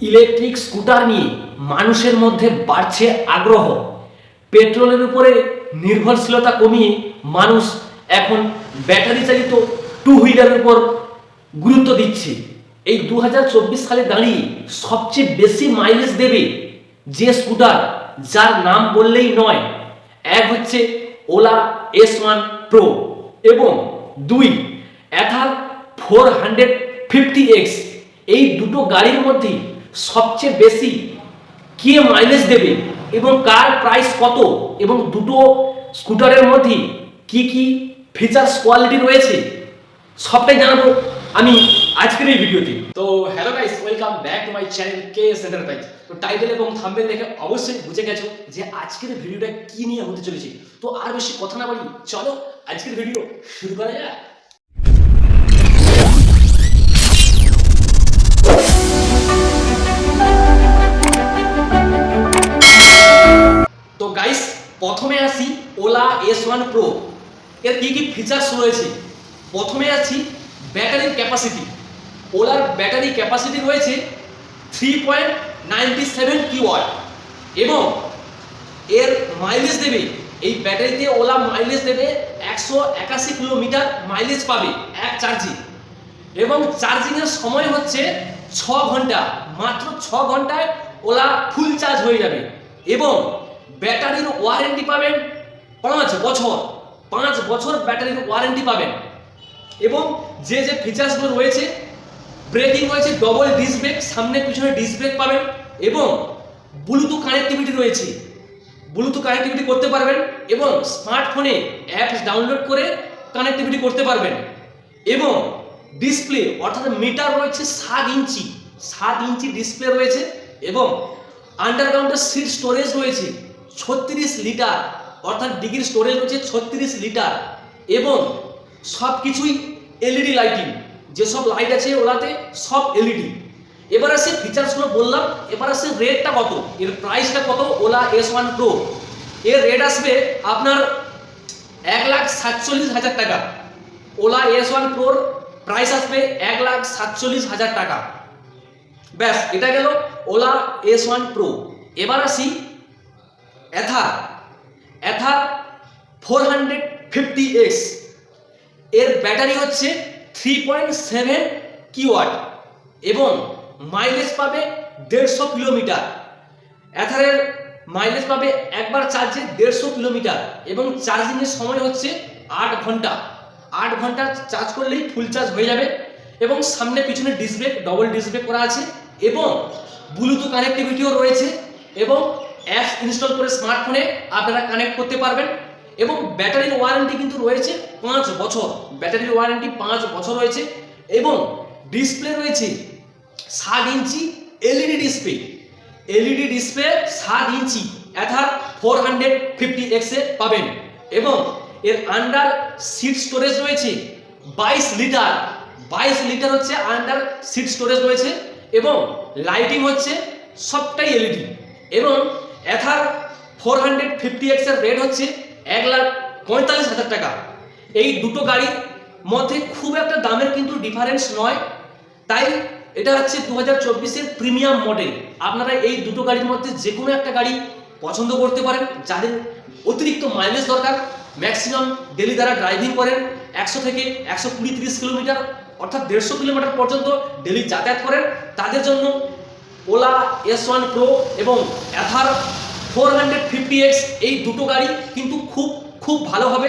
Electric scooter নিয়ে মানুষের মধ্যে বাড়ছে আগ্রহ। পেট্রোলের উপরে নির্ভরশীলতা কমিয়ে মানুষ এখন ব্যাটারি চালিত টু হুইলারের উপর গুরুত্ব দিচ্ছে। এই দু হাজার চব্বিশ সালে দাঁড়িয়ে সবচেয়ে বেশি মাইলেজ দেবে যে স্কুটার, যার নাম বললেই নয়। এক হচ্ছে ওলা এস ওয়ান প্রো এবং দুই Ather four hundred fifty X এই দুটো গাড়ির মধ্যে সবচেয়ে বেশি কে মাইলেজ দেবে এবং কার প্রাইস কত এবং দুটো স্কুটারের মধ্যে কি কি ফিচার্স কোয়ালিটি রয়েছে, সবটাই জানাব আমি আজকের এই ভিডিওতে। তো hello guys welcome back to my channel K S enterprise তো টাইটেল এবং থাম্বনেল দেখে অবশ্যই বুঝে গেছো যে আজকের ভিডিওটা কি নিয়ে হতে চলেছে। তো আর বেশি কথা না বলি চলো আজকের ভিডিও শুরু করা যাক। এস ওয়ান প্রো এর কী কী ফিচার্স রয়েছে? প্রথমে আছি ব্যাটারির ক্যাপাসিটি ওলার ব্যাটারি ক্যাপাসিটি রয়েছে থ্রি পয়েন্ট নাইনটি সেভেন এবং এর মাইলেজ দেবে, এই ব্যাটারিতে ওলা মাইলেজ দেবে একশো একাশি কিলোমিটার মাইলেজ পাবে এক চার্জিং এবং চার্জিংয়ের সময় হচ্ছে ছ ঘণ্টা, মাত্র ছ ঘন্টায় ওলা ফুল চার্জ হয়ে যাবে। এবং ব্যাটারির ওয়ারেন্টি পাবেন পাঁচ বছর পাঁচ বছর ব্যাটারির ওয়ারেন্টি পাবেন। এবং যে যে ফিচার্সগুলো রয়েছে ব্রেকিং রয়েছে ডবল ডিস্ক ব্রেক সামনে পিছনে ডিস্ক ব্রেক পাবেন এবং ব্লুটুথ কানেক্টিভিটি রয়েছে। ব্লুটুথ কানেক্টিভিটি করতে পারবেন এবং স্মার্টফোনে অ্যাপস ডাউনলোড করে কানেক্টিভিটি করতে পারবেন। এবং ডিসপ্লে অর্থাৎ মিটার রয়েছে সাত ইঞ্চি সাত ইঞ্চি ডিসপ্লে রয়েছে এবং আন্ডারগ্রাউন্ডের সিট স্টোরেজ রয়েছে, ছত্রিশ লিটার অর্থাৎ ডিগ্রি স্টোরেজ রয়েছে ছত্রিশ লিটার এবং সব কিছুই এলইডি লাইটিং। যেসব লাইট আছে ওলাতে সব এলইডি। এবার আসে ফিচার্সগুলো বললাম, এবার আসে রেটটা কত? এর প্রাইসটা কত? ওলা এস ওয়ান প্রো এর রেট আসবে আপনার এক লাখ সাতচল্লিশ হাজার টাকা। ওলা এস ওয়ান প্রোর প্রাইস আসবে এক লাখ সাতচল্লিশ হাজার টাকা। ব্যাস, এটা গেল ওলা এস ওয়ান প্রো এবার আসি Ather Ather four hundred fifty এক্সের ব্যাটারি হচ্ছে থ্রি পয়েন্ট সেভেন কিওয়াট এবং মাইলেজ পাবে দেড়শো কিলোমিটার। অ্যাথারের মাইলেজ পাবে একবার চার্জে দেড়শো কিলোমিটার এবং চার্জিংয়ের সময় হচ্ছে আট ঘণ্টা। আট ঘণ্টা চার্জ করলেই ফুল চার্জ হয়ে যাবে এবং সামনে পিছনে ডিসব্রেক ডবল ডিসব্রেক করা আছে এবং ব্লুটুথ কানেক্টিভিটিও রয়েছে এবং অ্যাপস ইনস্টল করে স্মার্টফোনে আপনারা কানেক্ট করতে পারবেন এবং ব্যাটারির ওয়ারেন্টি কিন্তু রয়েছে পাঁচ বছর। ব্যাটারির ওয়ারেন্টি পাঁচ বছর রয়েছে এবং ডিসপ্লে রয়েছে সাত inch LED display LED display সাত inch Ather four hundred fifty এক্সে পাবেন এবং এর আন্ডার সিট স্টোরেজ রয়েছে বাইশ লিটার বাইশ লিটার হচ্ছে আন্ডার সিট স্টোরেজ রয়েছে এবং লাইটিং হচ্ছে সবটাই এলইডি এবং অ্যাথার ফোর হান্ড্রেড ফিফটি এক্সের রেট হচ্ছে এক লাখ পঁয়তাল্লিশ হাজার টাকা। এই দুটো গাড়ির মধ্যে খুব একটা দামের কিন্তু ডিফারেন্স নয়। তাই এটা হচ্ছে দু হাজার চব্বিশের প্রিমিয়াম মডেল আপনারা এই দুটো গাড়ির মধ্যে যে কোনো একটা গাড়ি পছন্দ করতে পারেন, যাদের অতিরিক্ত মাইলেজ দরকার ম্যাক্সিমাম ডেলি দ্বারা ড্রাইভিং করেন, একশো থেকে একশো কুড়ি তিরিশ কিলোমিটার অর্থাৎ দেড়শো কিলোমিটার পর্যন্ত ডেলি যাতায়াত করেন, তাদের জন্য ওলা এস ওয়ান প্রো এবং Ather four hundred fifty X এই দুটো গাড়ি কিন্তু খুব খুব ভালো হবে।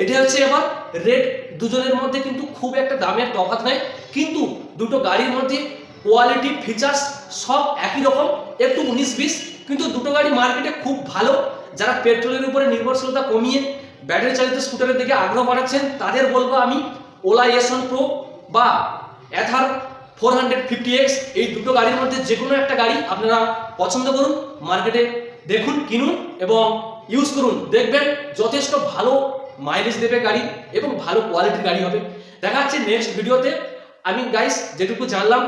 এটা হচ্ছে আমার রেট দুজনের মধ্যে কিন্তু খুব একটা দামের তফাৎ নাই। কিন্তু দুটো গাড়ির মধ্যে কোয়ালিটি ফিচার্স সব একই রকম, একটু উনিশ বিশ। কিন্তু দুটো গাড়ি মার্কেটে খুব ভালো। যারা পেট্রোলের উপরে নির্ভরশীলতা কমিয়ে ব্যাটারি চালিত স্কুটারের দিকে আগ্রহ বাড়াচ্ছেন, তাদের বলব আমি ওলা এস ওয়ান প্রো বা Ather four hundred fifty X এই দুটো গাড়ির মধ্যে যে কোনো একটা গাড়ি আপনারা পছন্দ করুন। মার্কেটে দেখুন, কিনুন এবং ইউজ করুন। দেখবেন যথেষ্ট ভালো মাইলেজ দেবে গাড়ি এবং ভালো কোয়ালিটির গাড়ি হবে। দেখা যাচ্ছে নেক্সট ভিডিওতে আমি গাইস যেটুকু জানলাম,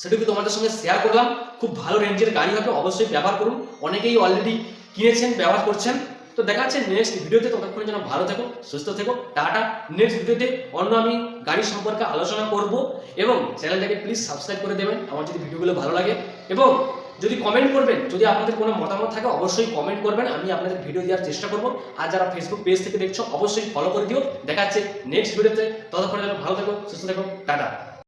সেটুকু তোমাদের সঙ্গে শেয়ার করলাম। খুব ভালো রেঞ্জের গাড়ি হবে, অবশ্যই ব্যবহার করুন। অনেকেই অলরেডি কিনেছেন, ব্যবহার করছেন। তো দেখা যাচ্ছে নেক্সট ভিডিওতে ততক্ষণে যেন ভালো থেকো, সুস্থ থেকো। টাটা। নেক্সট ভিডিওতে অন্য আমি গাড়ি সম্পর্কে আলোচনা করব এবং চ্যানেলটাকে প্লিজ সাবস্ক্রাইব করে দেবেন। আমার যদি ভিডিওগুলো ভালো লাগে। এবং যদি কমেন্ট করবেন, যদি আপনাদের কোনো মতামত থাকে, অবশ্যই কমেন্ট করবেন, আমি আপনাদের ভিডিও দেওয়ার চেষ্টা করব। আর যারা ফেসবুক পেজ থেকে দেখছ, অবশ্যই ফলো করে দিও। দেখাচ্ছে নেক্সট ভিডিওতে ততক্ষণে ভালো থেকো, সুস্থ থেকো, টাটা।